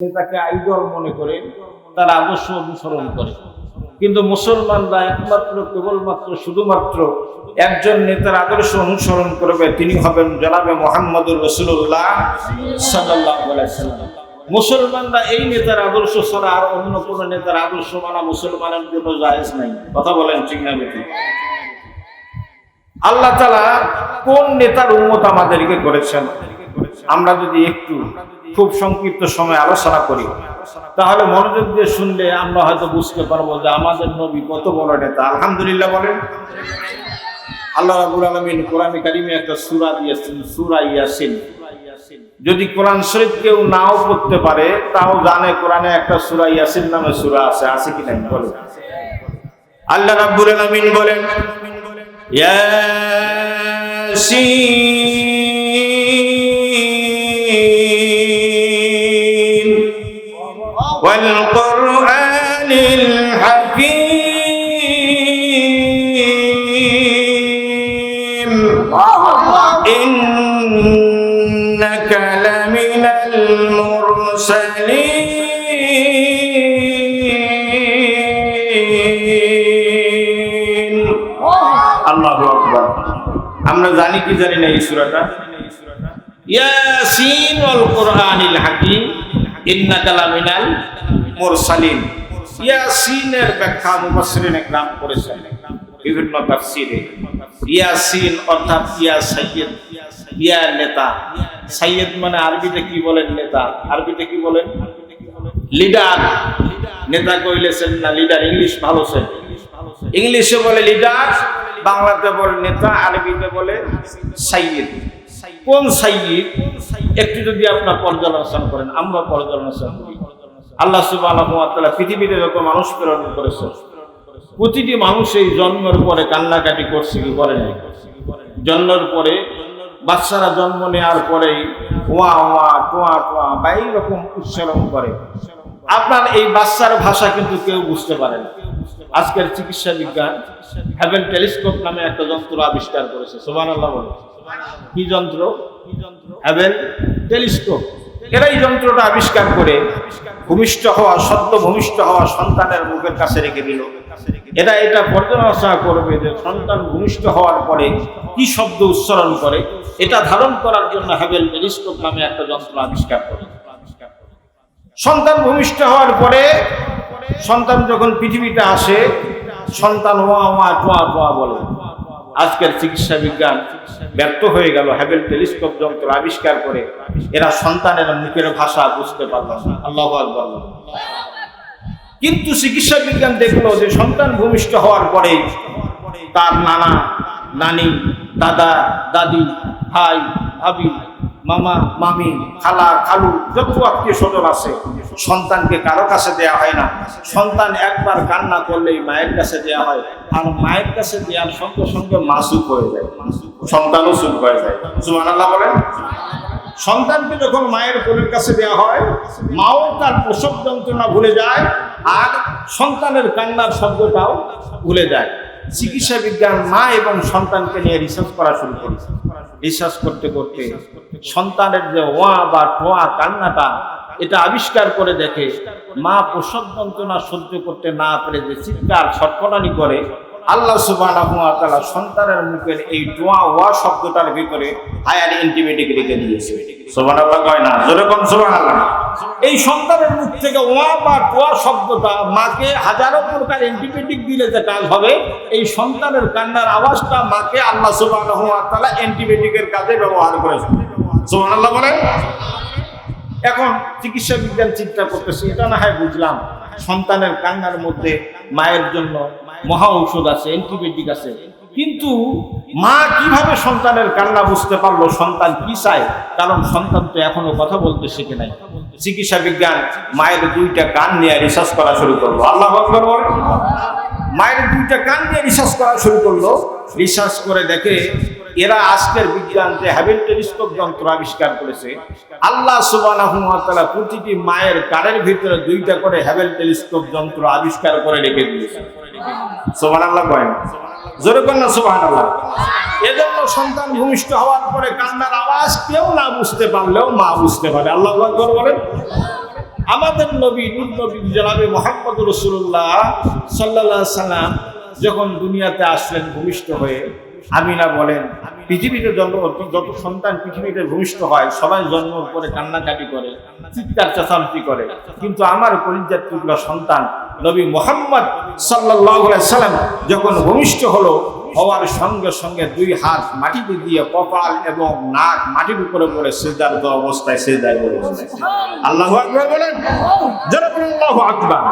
তাকে আইডল মনে করে, তার আদর্শ অনুসরণ করে। কিন্তু মুসলমানরা একমাত্র, কেবলমাত্র, শুধুমাত্র একজন নেতার আদর্শ অনুসরণ করবে, তিনি হবেন জনাবে মোহাম্মদুর রসুল্লাহ সাল্লাহ মুসলমানরা এই নেতার আদর্শ ছাড়া আর অন্য কোনো নেতার আদর্শ মানা মুসলমানের জন্য জায়েজ নাই। কথা বলেন ঠিক বেটি আল্লাহ তালা কোন নেতার উন্মত আমাদেরকে করেছেন? আমরা যদি একটু খুব সংক্ষিপ্ত সময় আলোচনা করি। তাহলে মনোযোগ দিয়ে শুনলে আমরা হয়তো বুঝতে পারব যে আমাদের নবী কত বড় নেতা। আলহামদুলিল্লাহ বলেন। আল্লাহ রাবুল আলমিন কোরআনে কারিমে একটা সুরা দিয়েছেন, সুরা ইয়াসিন। যদি কোরআন শরীফ কেউ নাও পড়তে পারে, তাও জানে কোরআনে একটা সুরা ইয়াসিন নামে সুরা আছে আছে কি নাই? বলে আল্লাহ রাব্বুল আলামিন বলেন, ইয়াসিন ওয়াল কুরআনিল হাকীম إنك لمن المرسلين আল্লাহু আকবার আমরা জানি কি জানি না এই সূরাটা ইয়াসিন ওয়াল কুরআনিল হাকীম ইন্নাকা লামিনাল মুরসালিন। ইয়াসিনের ব্যাখ্যা মুফাসসিরিন একরাম করেছেন। বিভিন্ন তাফসীরে। ইয়াসিন অর্থাৎ ইয়া সাইয়্যিদ, ইয়া নেতা। সাইয়্যিদ মানে আরবিতে কি বলেন নেতা? আরবিতে কি বলেন? লিডার। নেতা কইলেছেন না, লিডার ইংলিশ ভালো সে। ইংলিশে বলে লিডার, বাংলাতে বলে নেতা, আরবিতে বলে সাইয়্যিদ। কোন সাইয়্যিদ? একটু যদি আপনার পর্যালোচনা করেন, আমরা পর্যালোচনা করি। আল্লাহ ওয়া পৃথিবীতে যত মানুষ প্রেরণ করেছে, প্রতিটি মানুষ এই জন্মের পরে কান্নাকাটি করছে কি করে নাই? জন্মের পরে বাচ্চারা জন্ম নেওয়ার পরেই ওয়া ওয়া টোয়া টোয়া বা এইরকম উচ্চারণ করে। আপনার এই বাচ্চার ভাষা কিন্তু কেউ বুঝতে পারে না। আজকের চিকিৎসা বিজ্ঞান হ্যাভেন টেলিস্কোপ নামে একটা যন্ত্র আবিষ্কার করেছে। সোমান আল্লাহ বলে কি যন্ত্র? হ্যাভেন টেলিস্কোপ এরা এই যন্ত্রটা আবিষ্কার করে ভূমিষ্ঠ হওয়া, সদ্য ভূমিষ্ঠ হওয়া সন্তানের মুখের কাছে রেখে দিল। এরা এটা পর্যালোচনা করবে যে সন্তান ভূমিষ্ঠ হওয়ার পরে কি শব্দ উচ্চারণ করে, এটা ধারণ করার জন্য হ্যাভেল টেলিস্কোপ নামে একটা যন্ত্র আবিষ্কার করে। সন্তান ভূমিষ্ঠ হওয়ার পরে সন্তান যখন পৃথিবীতে আসে, সন্তান ওয়া ওয়া টোয়া টোয়া বলে। আজকের চিকিৎসা বিজ্ঞান ব্যর্থ হয়ে গেল। হ্যাভেল টেলিস্কোপ যন্ত্র আবিষ্কার করে এরা সন্তানের মুখের ভাষা বুঝতে পারল না। আল্লাহ কিন্তু চিকিৎসা বিজ্ঞান দেখল যে সন্তান ভূমিষ্ঠ হওয়ার পরে তার নানা, নানি, দাদা, দাদি, ভাই, ভাবি মামা, মামি, খালা, খালু, যত আত্মীয় স্বজন আছে, সন্তানকে কারও কাছে দেয়া হয় না। সন্তান একবার কান্না করলেই মায়ের কাছে দেয়া হয়, আর মায়ের কাছে দেওয়ার সঙ্গে সঙ্গে মাসুক হয়ে যায়। সন্তানও সুখ হয়ে যায়। সুমান আল্লাহ বলেন। সন্তানকে যখন মায়ের কোলের কাছে দেওয়া হয়, মাও তার প্রসব যন্ত্রণা ভুলে যায়, আর সন্তানের কান্নার শব্দটাও ভুলে যায়। চিকিৎসা বিজ্ঞান মা এবং সন্তানকে নিয়ে রিসার্চ করা শুরু করেছে। রিসার্চ করতে করতে সন্তানের যে ওয়া বা টোয়া কান্নাটা, এটা আবিষ্কার করে দেখে মা প্রসব যন্ত্রণা সহ্য করতে না পেরে যে চিৎকার, ছটফটানি করে আল্লাহ তাআলা সন্তানের মুখের এই টোয়া ওয়া শব্দটার ভিতরে হায়ার অ্যান্টিবায়োটিক রেখে দিয়েছে। কয় না সুবহানাল্লাহ। এই সন্তানের মুখ থেকে ওয়া বা টোয়া শব্দটা মাকে হাজারো প্রকার অ্যান্টিবায়োটিক দিলে যে কাজ হবে, এই সন্তানের কান্নার আওয়াজটা মাকে আল্লাহ সুবহানাহু ওয়া তাআলা অ্যান্টিবায়োটিকের কাজে ব্যবহার করেছে। সুবহানাল্লাহ বলেন। এখন চিকিৎসা বিজ্ঞান চিন্তা করতেছে, এটা না হয় বুঝলাম, সন্তানের কান্নার মধ্যে মায়ের জন্য মহা ঔষধ আছে অ্যান্টিবায়োটিক আছে। কিন্তু মা কীভাবে সন্তানের কান্না বুঝতে পারল? সন্তান কি চায়? কারণ সন্তান তো এখনও কথা বলতে শিখে নাই। চিকিৎসা বিজ্ঞান, মায়ের দুইটা কান নিয়ে রিসার্চ করা শুরু করল। আল্লাহ মায়ের দুইটা কান নিয়ে রিসার্চ করা শুরু করল। রিসার্চ করে দেখে এরা আজকের বিজ্ঞান যে হ্যাভেন টেলিস্কোপ যন্ত্র আবিষ্কার করেছে, আল্লাহ তাআলা প্রতিটি মায়ের কানের ভিতরে দুইটা করে হ্যাভেল টেলিস্কোপ যন্ত্র আবিষ্কার করে রেখে দিয়েছে। কয় জোরে না এজন্য সন্তান ভূমিষ্ঠ হওয়ার পরে কান্নার আওয়াজ কেউ না বুঝতে পারলেও মা বুঝতে পারে। আল্লাহ আকবার বলেন। আমাদের নবী, নূর নবী মোহাম্মদ রসুল্লাহ সাল্লাহ সাল্লাম যখন দুনিয়াতে আসলেন ভূমিষ্ঠ হয়ে, আমিনা বলেন, পৃথিবীতে জন্ম যত সন্তান পৃথিবীতে ভূমিষ্ঠ হয়, সবাই জন্ম করে কান্নাকাটি করে, চিৎকার চেঁচামেচি করে। কিন্তু আমার পরিজাত টুকরা সন্তান নবী মোহাম্মদ সাল্লাহ সাল্লাম যখন ভূমিষ্ঠ হলো হওয়ার সঙ্গে সঙ্গে দুই হাত মাটিতে দিয়ে কপাল এবং নাক মাটির উপরে পড়ে সেদার তো অবস্থায় সেদায় বলে আল্লাহ আকবর বলেন। আল্লাহ আকবর।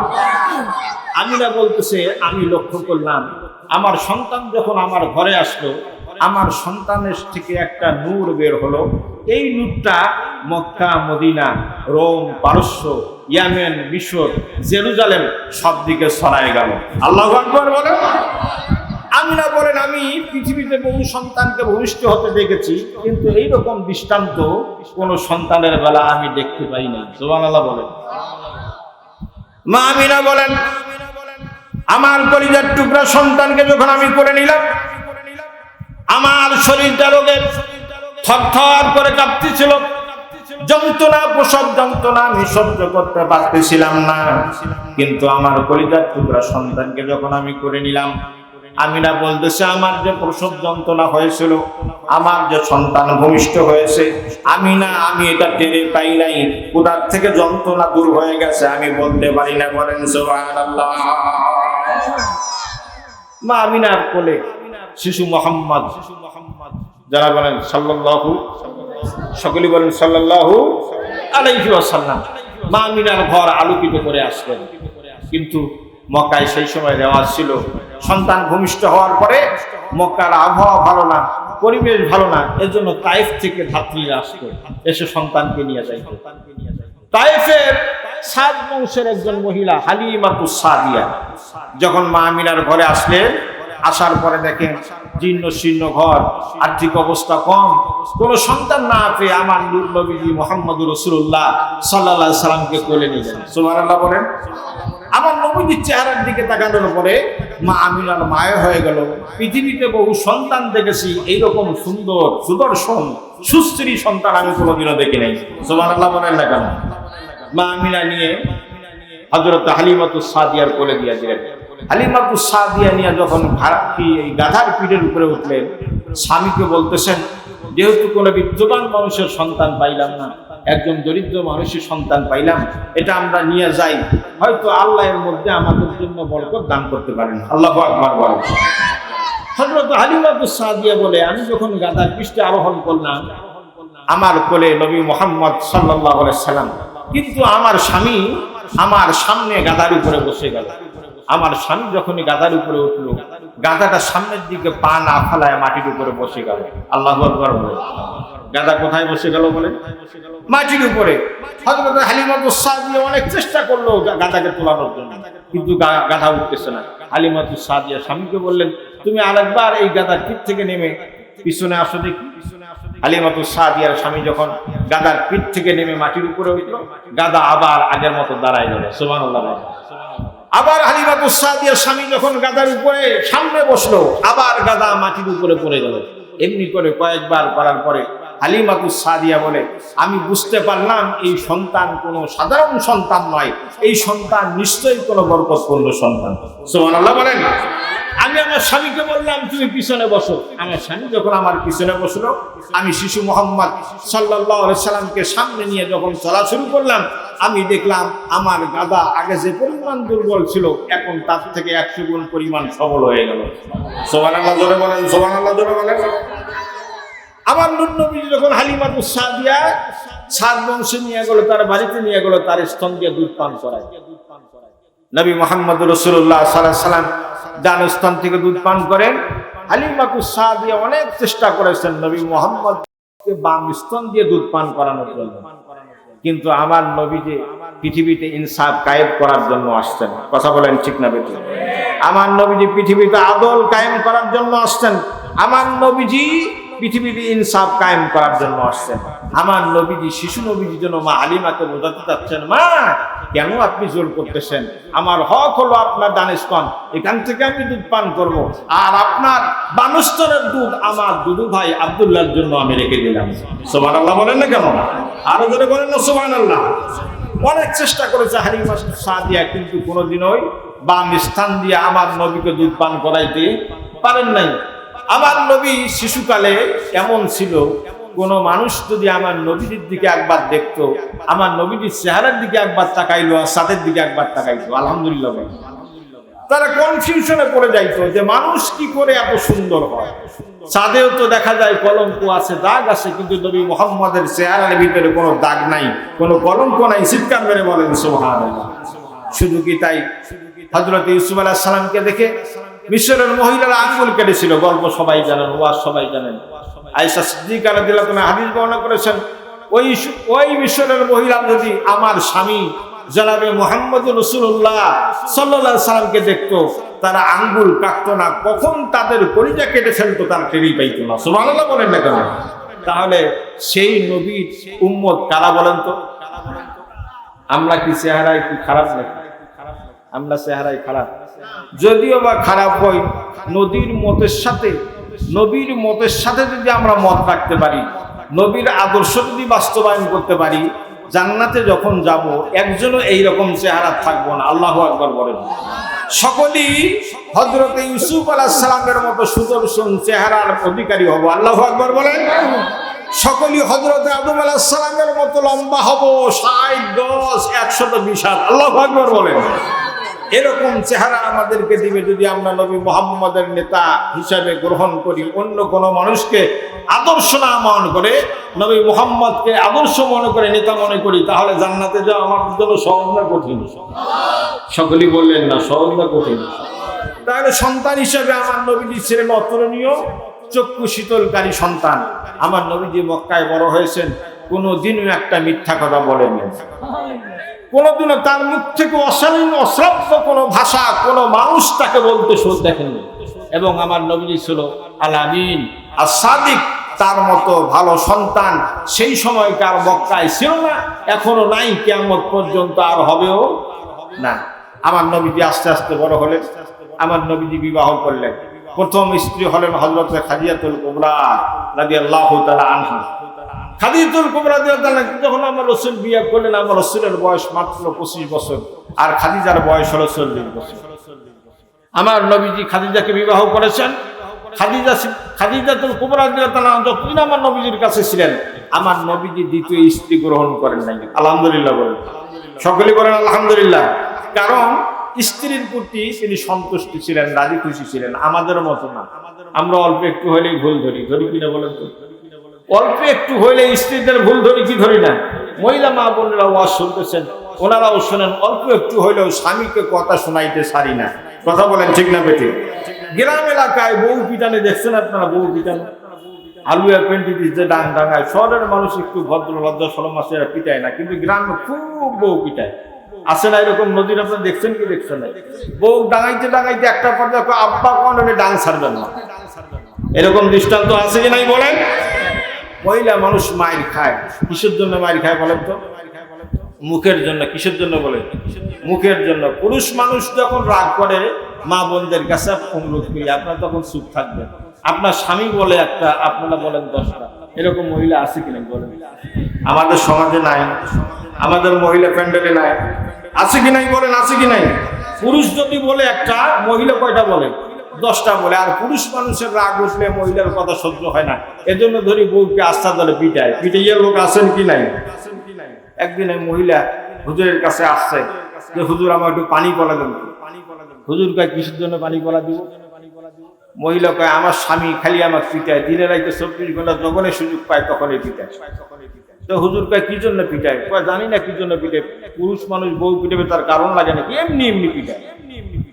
আমিরা বলতেছে আমি লক্ষ্য করলাম আমার সন্তান যখন আমার ঘরে আসলো আমার সন্তানের থেকে একটা নূর বের হলো। এই নূরটা মক্কা, মদিনা, রোম, পারস্য, ইয়ামেন, মিশর, জেরুজালেম সব দিকে ছড়ায় গেল। আল্লাহ আকবর বলেন আমিনা বলেন, আমি পৃথিবীতে বহু সন্তানকে ভূমিষ্ঠ হতে দেখেছি, কিন্তু এই রকম দৃষ্টান্ত কোন সন্তানের বেলা আমি দেখতে পাই না সোমান আল্লাহ বলেন। মা আমিনা বলেন, আমার কলিজার টুকরা সন্তানকে যখন আমি করে নিলাম আমার শরীরটা রোগে থরথর করে কাঁপতেছিল। যন্ত্রণা, প্রসব যন্ত্রণা আমি সহ্য করতে পারতেছিলাম না। কিন্তু আমার কলিজার টুকরা সন্তানকে যখন আমি করে নিলাম আমি না বলতেছে, আমার যে প্রসব যন্ত্রণা হয়েছিল, আমার যে সন্তান ভূমিষ্ঠ হয়েছে, আমি না, আমি এটা টেরে পাই নাই। কোথার থেকে যন্ত্রণা দূর হয়ে গেছে। আমি বলতে পারি না, বলেন সুবহানাল্লাহ। মা আমিনার কোলে শিশু মোহাম্মদ। যারা বলেন সাল্লাল্লাহু, সকলেই বলেন সাল্লাল্লাহু আলাইহি মা আমিনার ঘর আলোকিত করে আসলেন। কিন্তু মক্কায় সেই সময় রেওয়াজ ছিল, সন্তান ভূমিষ্ঠ হওয়ার পরে মক্কার আবহাওয়া ভালো না, পরিবেশ ভালো না এর জন্য তাইফ থেকে ধাত্রীরা আসতো এসে সন্তানকে নিয়ে যাইত তাইফের সাদ বংশের একজন মহিলা হালিমাতু সাদিয়া, যখন মা আমিনার ঘরে আসলেন আসার পরে দেখেন জীর্ণ শীর্ণ ঘর, আর্থিক অবস্থা কম। কোন সন্তান না পেয়ে আমার নূর মোহাম্মদ রসুল্লাহ সাল্লাহ সাল্লামকে কোলে নিলেন সুবহানাল্লাহ বলেন। আমার নবীজির চেহারার দিকে তাকানোর পরে মা আমিনার মায়ে হয়ে গেল। পৃথিবীতে বহু সন্তান দেখেছি, এইরকম সুন্দর সুদর্শন, সুস্ত্রী সন্তান আমি কোনোদিনও দেখি নাই। সুবহানাল্লাহ বলেন না কেন? মা আমিনা নিয়ে হজরত হালিমাতু সাদিয়ার কোলে দিয়া দিলেন। হালিমাতু সাদিয়া নিয়ে যখন ভাড়াটি এই গাধার পিঠের উপরে উঠলেন, স্বামীকে বলতেছেন, যেহেতু কোনো বিদ্যমান মানুষের সন্তান পাইলাম না, একজন দরিদ্র মানুষের সন্তান পাইলাম, এটা আমরা নিয়ে যাই। হয়তো আল্লাহ এর মধ্যে আমাদের জন্য বরকত দান করতে পারেন। আল্লাহ আকবার বলেন। হজরত হালিমাতু সাদিয়া বলে, আমি যখন গাধার পৃষ্ঠে আরোহণ করলাম, আমার কোলে নবী মোহাম্মদ সাল্লাহ সাল্লাম, কিন্তু আমার স্বামী আমার সামনে গাদার উপরে বসে গেল। আমার স্বামী যখনই গাদার উপরে উঠল, গাদাটা সামনের দিকে পা না ফালায় মাটির উপরে বসে গেল। আল্লাহ গাদা কোথায় বসে গেল বলে? মাটির উপরে। হযরত হালিমাতু সাদিয়া অনেক চেষ্টা করল গাদাকে তোলানোর জন্য, কিন্তু গাধা উঠতেছে না। হালিমাতু সাদিয়া স্বামীকে বললেন, তুমি আরেকবার এই গাদার পিঠ থেকে নেমে পিছনে আসো দেখি। আলিমাতু সাদিয়ার স্বামী যখন গাদার পিঠ থেকে নেমে মাটির উপরে উঠল, গাদা আবার আগের মতো দাঁড়ায় গেল। সুবহানাল্লাহ আবার হালিমাতু সাদিয়ার স্বামী যখন গাদার উপরে, সামনে বসল, আবার গাদা মাটির উপরে পড়ে গেল। এমনি করে কয়েকবার করার পরে হালিমাতু সাদিয়া বলে, আমি বুঝতে পারলাম এই সন্তান কোনো সাধারণ সন্তান নয়। এই সন্তান নিশ্চয়ই কোনো বরকতপূর্ণ সন্তান। সুবহানাল্লাহ বলেন। আমি আমার স্বামীকে বললাম, তুমি পিছনে বসো। আমার স্বামী যখন আমার পিছনে বসল, আমি শিশু মোহাম্মদ সাল্লাহ সাল্লামকে সামনে নিয়ে যখন চলা শুরু করলাম আমি দেখলাম আমার গাদা আগে যে পরিমাণ দুর্বল ছিল এখন তার থেকে একশো গুণ পরিমাণ সবল হয়ে গেল। সোমান আল্লাহ জোরে বলেন সোমান আল্লাহ জোরে বলেন। আমার নুনবী যখন হালিমাতু সাদিয়া সাত বংশে নিয়ে গেল তার বাড়িতে নিয়ে গেল তার স্তন দিয়ে দুধ পান করায়। নবী মোহাম্মদ রসুল্লাহ সাল্লাহ সাল্লাম ডান স্থান থেকে দুধ পান করেন। হালিমাতু সাদিয়া অনেক চেষ্টা করেছেন নবী মোহাম্মদ বাম স্তন দিয়ে দুধ পান করানোর জন্য। কিন্তু আমার নবী যে পৃথিবীতে ইনসাফ কায়েম করার জন্য আসছেন। কথা বলেন ঠিক না বেতন আমার নবীজি পৃথিবীতে আদল কায়েম করার জন্য আসছেন। আমার নবীজি পৃথিবীতে ইনসাফ কায়েম করার জন্য আসছেন আমার নবীজি, শিশু নবীজির জন্য মা আলিমাকে বোঝাতে চাচ্ছেন, মা, কেন আপনি জোর করতেছেন? আমার হক হলো আপনার দানিস্তন এখান থেকে আমি দুধ পান করব। আর আপনার বানুস্তরের দুধ আমার দুদু ভাই আবদুল্লাহর জন্য আমি রেখে দিলাম। সোমান আল্লাহ বলেন না কেন? আরও জোরে বলেন না সোমান আল্লাহ অনেক চেষ্টা করেছে হালিমা সাদিয়া কিন্তু কোনোদিনই বাম স্থান দিয়ে আমার নবীকে দুধ পান করাইতে পারেন নাই। আমার নবী শিশুকালে এমন ছিল। কোন মানুষ যদি আমার নবীদের দিকে একবার দেখতো, আমার নবীজির চেহারার দিকে একবার তাকাইলো আর সাদের দিকে একবার তাকাইতো আলহামদুলিল্লাহ। তারা কনফিউশনে পড়ে যাইতো যে মানুষ কি করে এত সুন্দর হয়। চাঁদেও তো দেখা যায় কলঙ্ক আছে, দাগ আছে, কিন্তু নবী মোহাম্মদের চেহারার ভিতরে কোনো দাগ নাই, কোনো কলঙ্ক নাই। চিৎকার মেরে বলেন সোহান শুধু কি তাই? হজরত ইউসুফ আলাহ সালামকে দেখে মিশরের মহিলারা আঙ্গুল কেটেছিল, গল্প সবাই জানেন, ওয়াজ সবাই জানেন। আয়সা সিদ্দিকা রাদিয়াল্লাহু তুমি হাদিস বর্ণনা করেছেন, ওই ওই মিশরের মহিলা যদি আমার স্বামী জনাবে মোহাম্মদ রসুল্লাহ সাল্লাহ সাল্লামকে দেখতো, তারা আঙ্গুল কাটতো না, কখন তাদের কলিজা কেটে ফেলতো, তার টেরি পাইতো না। সুবহানাল্লাহ বলেন না কেন? তাহলে সেই নবীর উম্মত কারা বলেন তো? আমরা কি চেহারায় কি খারাপ নাকি? আমরা চেহারায় খারাপ। যদিও বা খারাপ হই নদীর মতের সাথে, নবীর মতের সাথে যদি আমরা মত রাখতে পারি, নবীর আদর্শ যদি বাস্তবায়ন করতে পারি, জান্নাতে যখন যাব, একজনও এইরকম চেহারা থাকব না। আল্লাহ আকবর বলেন। সকলেই হজরত ইউসুফ আলাহ সালামের মতো সুদর্শন চেহারার অধিকারী হব। আল্লাহ আকবর বলেন। সকলেই হজরত আদম আলাহ সালামের মতো লম্বা হব, ষাট, দশ, একশত বিশ হাত। আল্লাহ আকবর বলেন। এরকম চেহারা আমাদেরকে দিবে যদি আমরা নবী মোহাম্মদের নেতা হিসাবে গ্রহণ করি, অন্য কোন মানুষকে আদর্শ না মনে করে, নবী মোহাম্মদকে আদর্শ মনে করে, নেতা মনে করি, তাহলে জান্নাতে যাওয়া আমাদের জন্য সহজ না কঠিন। সকলেই বললেন, না সহজ না কঠিন। তাহলে সন্তান হিসাবে আমার নবীজি ছিলেন অতুলনীয়, চক্ষু শীতলকারী সন্তান। আমার নবীজি মক্কায় বড় হয়েছেন কোনো দিনও একটা মিথ্যা কথা বলেনি কোনোদিনও তার মুখ থেকে অশালীন, অশ্রাব্য কোনো ভাষা, কোনো মানুষ তাকে বলতে শোধ দেখেননি। এবং আমার নবীজি ছিল আলামিন। আর সাদিক তার মতো ভালো সন্তান সেই সময়কার মক্কায় ছিল না, এখনও নাই কেমন পর্যন্ত আর হবেও না। আমার নবীজি আস্তে আস্তে বড় হলেন, আমার নবীজি বিবাহ করলেন। প্রথম স্ত্রী হলেন হজরত খাদিয়াতুল কুবরা রাদিয়াল্লাহু তাআলা আনহা। খাদিজাতুল কুবরা যখন আমার রসুল বিয়ে করলেন, আমার রসুলের বয়স মাত্র পঁচিশ বছর, আর খাদিজার বয়স হলো চল্লিশ বছর। আমার নবীজি খাদিজাকে বিবাহ করেছেন। খাদিজা খাদিজাতুল কুবরা যতদিন আমার নবীজির কাছে ছিলেন, আমার নবীজি দ্বিতীয় স্ত্রী গ্রহণ করেন নাই। আলহামদুলিল্লাহ বলেন। সকলে বলেন আলহামদুলিল্লাহ। কারণ স্ত্রীর প্রতি তিনি সন্তুষ্ট ছিলেন, রাজি খুশি ছিলেন, আমাদের মতো না। আমরা অল্প একটু হলেই ভুল ধরি। ধরি কিনা বলেন তো? অল্প একটু হইলে স্ত্রীদের ভুল ধরি, কি ধরি না? মহিলা মা বোনেরা ওয়াজ শুনতেছেন, ওনারাও শোনেন, অল্প একটু হইলেও স্বামীকে কথা শোনাইতে সারি না। কথা বলেন ঠিক না বেটি গ্রাম এলাকায় বউ পিটানে, দেখছেন আপনারা বউ পিটানো? আলু অ্যাপেন্টিস যে ডাং ডাঙায়, শহরের মানুষ একটু ভদ্র লজ্জা সরম এরা পিটায় না, কিন্তু গ্রামে খুব বউ পিটায়। আসে না এরকম নদীর আপনার দেখছেন কি দেখছেন না? বউ ডাঙাইতে ডাঙাইতে একটা পর্যায়ে আব্বা, কোন ডাং ছাড়বেন না? এরকম দৃষ্টান্ত আছে কি নাই বলেন? মহিলা মানুষ মায়ের খায়। কিসের জন্য মায়ের খায় বলেন তো? মুখের জন্য, কিসের জন্য বলে মুখের জন্য। পুরুষ মানুষ যখন রাগ করে, মা বোনদের কাছে অনুরোধ করি, আপনারা তখন চুপ থাকবেন। আপনার স্বামী বলে একটা, আপনারা বলেন দশটা। এরকম মহিলা আছে কিনা বলেন? আমাদের সমাজে নাই। আমাদের মহিলা প্যান্ডেলে নাই। আছে কি নাই বলেন? আছে কি নাই? পুরুষ যদি বলে একটা, মহিলা কয়টা বলে? দশটা বলে, আর পুরুষ মানুষের রাগ উঠলে মহিলার কথা সহ্য হয় না। এজন্য ধরি বউকে আস্থা দলে পিটায়। পিটাইয়ে লোক আছেন কি নাই? একদিন এই মহিলা হুজুরের কাছে আসছে যে, হুজুর আমার একটু পানি পলা দেন হুজুর কয়, কিসের জন্য পানি পলা দিব? মহিলা কয়, আমার স্বামী খালি আমার পিটায়। দিনের রাইতে চব্বিশ ঘণ্টা যখনই সুযোগ পায় তখনই পিটায়। তো হুজুর কয়, কি জন্য পিটায়? জানি না কি জন্য পিটায়। পুরুষ মানুষ বউ পিটাবে তার কারণ লাগে নাকি এমনি এমনি পিটায়?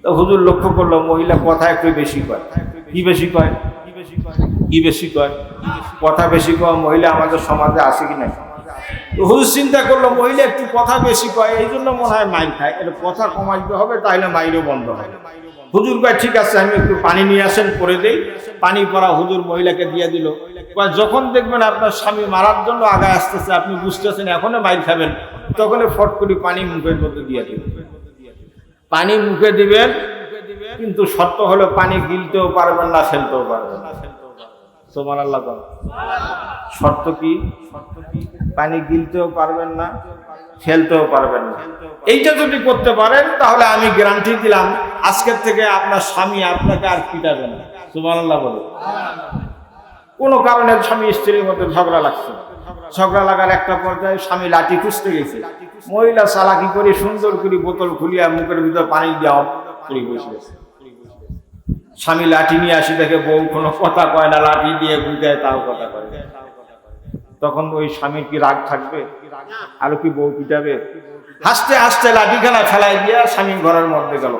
তো হুজুর লক্ষ্য করল মহিলা কথা একটু বেশি কয়। কি বেশি কয়? কি বেশি কয়? কথা বেশি কয়, মহিলা আমাদের সমাজে আসে কি না হুজুর চিন্তা করল, মহিলা একটু কথা বেশি কয়, এই জন্য মনে হয় মাইর খায়। এটা কথা কমাইতে হবে, তাহলে মাইরও বন্ধ হবে। হুজুর কয়, ঠিক আছে, আমি একটু পানি নিয়ে আসেন, করে দেই। পানি পরা হুজুর মহিলাকে দিয়ে দিল। যখন দেখবেন আপনার স্বামী মারার জন্য আগায় আসতেছে, আপনি বুঝতেছেন, এখনও মাইর খাবেন। তখন ফট করে পানি মুখের মধ্যে দিয়ে দিবেন পানি মুখে দিবেন, কিন্তু শর্ত হলো পানি গিলতেও পারবেন না, ফেলতেও পারবেন না। সোমান আল্লাহ। শর্ত কি? পানি গিলতেও পারবেন না খেলতেও পারবেন না। এইটা যদি করতে পারেন, তাহলে আমি গ্যারান্টি দিলাম, আজকের থেকে আপনার স্বামী আপনাকে আর পিটাবে না। সুমান আল্লাহ বলে। কোনো কারণে স্বামী স্ত্রীর মধ্যে ঝগড়া লাগছে ঝগড়া লাগার একটা পর্যায়ে স্বামী লাঠি খুঁজতে গেছে। মহিলা চালাকি করে সুন্দর করে বোতল খুলিয়া মুখের ভিতর পানি দেওয়া স্বামী লাঠি নিয়ে আসি দেখে বউ কোনো কথা কয় না, লাঠি দিয়ে বুঝায় তাও কথা কয় তখন ওই স্বামীর কি রাগ থাকবে? আরও কি বউ পিটাবে? হাসতে হাসতে লাঠিখানা ফেলাই দিয়া স্বামী ঘরের মধ্যে গেল।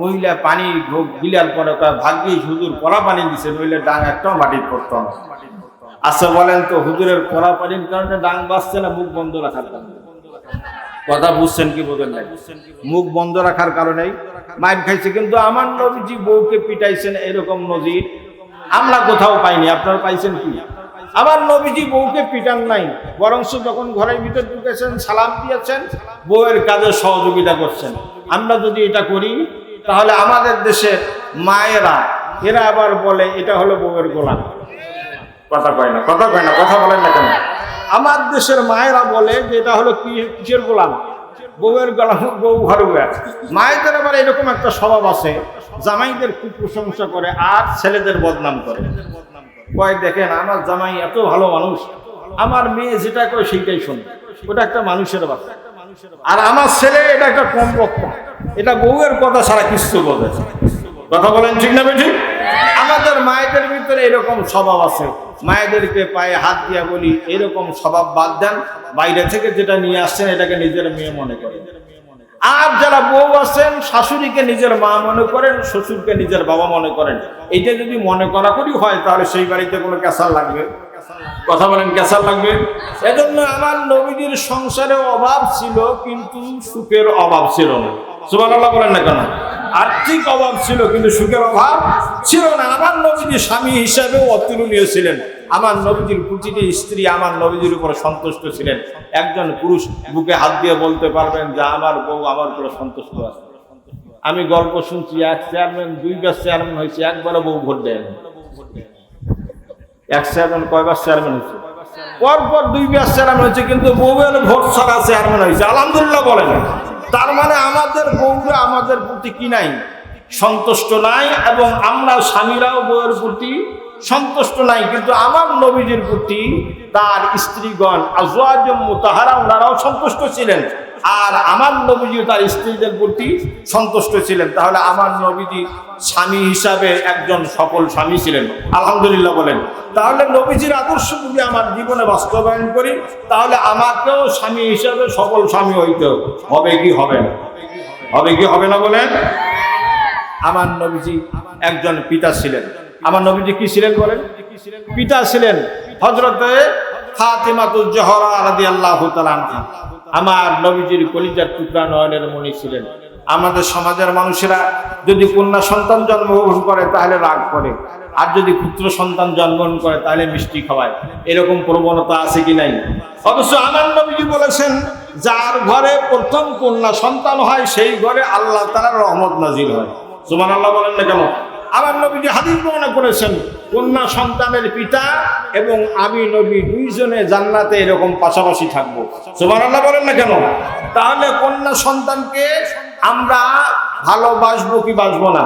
মহিলা পানি ঢোক গিলার পরে কয়, ভাগ্যিস হুজুর কড়া পানি দিছে, নইলে ডাং একটাও মাটির পড়তো না। আচ্ছা বলেন তো, হুজুরের কড়া পানির কারণে ডাং বাঁচছে না, মুখ বন্ধ রাখার কারণে? কথা বুঝছেন কি বোঝেন নাই মুখ বন্ধ রাখার কারণেই মাইর খাইছে, কিন্তু আমার নবীজি বউকে পিটাইছেন এরকম নজির। আমরা কোথাও পাইনি, আপনারা পাইছেন কি? আমার নবীজি বউকে পিটান নাই, বরংস যখন ঘরের ভিতর ঢুকেছেন, সালাম দিয়েছেন, বউয়ের কাজে সহযোগিতা করছেন। আমরা যদি এটা করি, তাহলে আমাদের দেশের মায়েরা, এরা আবার বলে, এটা হলো বউয়ের গোলাম। কথা কয় না, কথা কয় না, কথা বলেন না কেন? আমার দেশের মায়েরা বলে যে এটা হলো কিসের গোলাম? বউয়ের গোলাম, বউ ঘর মায়েদের আবার এরকম একটা স্বভাব আছে, জামাইদের খুব প্রশংসা করে আর ছেলেদের বদনাম করে। কয়, দেখেন, আমার জামাই এত ভালো মানুষ, আমার মেয়ে যেটা করে সেইটাই শোনে। ওটা একটা মানুষের বাচ্চা আর আমার ছেলে এটা একটা কম বক্তা। এটা বউয়ের কথা ছাড়া কিছু বোঝে কথা বলেন ঠিক না ঠিক আমাদের মায়েদের ভিতরে এরকম স্বভাব আছে। মায়েদেরকে পায়ে হাত দিয়া বলি, এরকম স্বভাব বাদ দেন। বাইরে থেকে যেটা নিয়ে আসছেন, এটাকে নিজের মেয়ে মনে করেন। আর যারা বউ আছেন, শাশুড়িকে নিজের মা মনে করেন, শ্বশুরকে নিজের বাবা মনে করেন। এইটা যদি মনে করা করি হয়, তাহলে সেই বাড়িতে কোনো ক্যাসার লাগবে? কথা বলেন, ক্যাসার লাগবে? এজন্য আমার নবীজির সংসারে অভাব ছিল, কিন্তু সুখের অভাব ছিল না। সুবান বলেন না কেন? আর্থিক অভাব ছিল, কিন্তু সুখের অভাব ছিল না। আমার নবীজি স্বামী হিসাবেও অতুলনীয় ছিলেন। আমার নবীজির প্রতিটি স্ত্রী আমার নবীজির উপর সন্তুষ্ট ছিলেন। একজন পুরুষ বুকে হাত দিয়ে বলতে পারবেন যে, আমার বউ আমার উপরে সন্তুষ্ট আছে। আমি গল্প শুনছি, এক চেয়ারম্যান দুইবার চেয়ারম্যান হয়েছে, একবারও বউ ভোট দেয় এক চেয়ারম্যান, কয়বার চেয়ারম্যান হয়েছে? পরপর দুইবার চেয়ারম্যান হয়েছে, কিন্তু বউয়ের ভোট ছাড়া চেয়ারম্যান হয়েছে। আলহামদুলিল্লাহ বলেন তার মানে আমাদের বউরা আমাদের প্রতি কি নাই? সন্তুষ্ট নাই এবং আমরা স্বামীরাও বউয়ের প্রতি সন্তুষ্ট নাই, কিন্তু আমার নবীজির প্রতি তার স্ত্রীগণ আজওয়াজ মুতাহারা ওনারাও সন্তুষ্ট ছিলেন। আর আমার নবীজি তার স্ত্রীদের প্রতি সন্তুষ্ট ছিলেন। তাহলে আমার নবীজি স্বামী হিসাবে একজন সফল স্বামী ছিলেন। আলহামদুলিল্লাহ বলেন। তাহলে নবীজির আদর্শ যদি আমার জীবনে বাস্তবায়ন করি, তাহলে আমাকেও স্বামী হিসাবে সফল স্বামী হইতে হবে কি হবে হবে কি হবে না বলেন? আমার নবীজি একজন পিতা ছিলেন। আমার নবীজি কি ছিলেন বলেন? পিতা ছিলেন হজরতে আনহা। আমার নবীজির কলিজার টুকরা নয়নের মণি ছিলেন। আমাদের সমাজের মানুষেরা যদি কন্যা সন্তান জন্মগ্রহণ করে তাহলে রাগ করে। আর যদি পুত্র সন্তান জন্মগ্রহণ করে তাহলে মিষ্টি খাওয়ায়। এরকম প্রবণতা আছে কি নাই? অবশ্য আমার নবীজি বলেছেন, যার ঘরে প্রথম কন্যা সন্তান হয়, সেই ঘরে আল্লাহ তাআলার রহমত নাজির হয়। সুমান আল্লাহ বলেন না কেন? আমার নবীজি হাদিস বর্ণনা করেছেন, কন্যা সন্তানের পিতা এবং আমি নবী দুইজনে জান্নাতে এরকম পাশাপাশি থাকব। সুমান আল্লাহ বলেন না কেন? তাহলে কন্যা সন্তানকে আমরা ভালোবাসবো কি বাসবো না?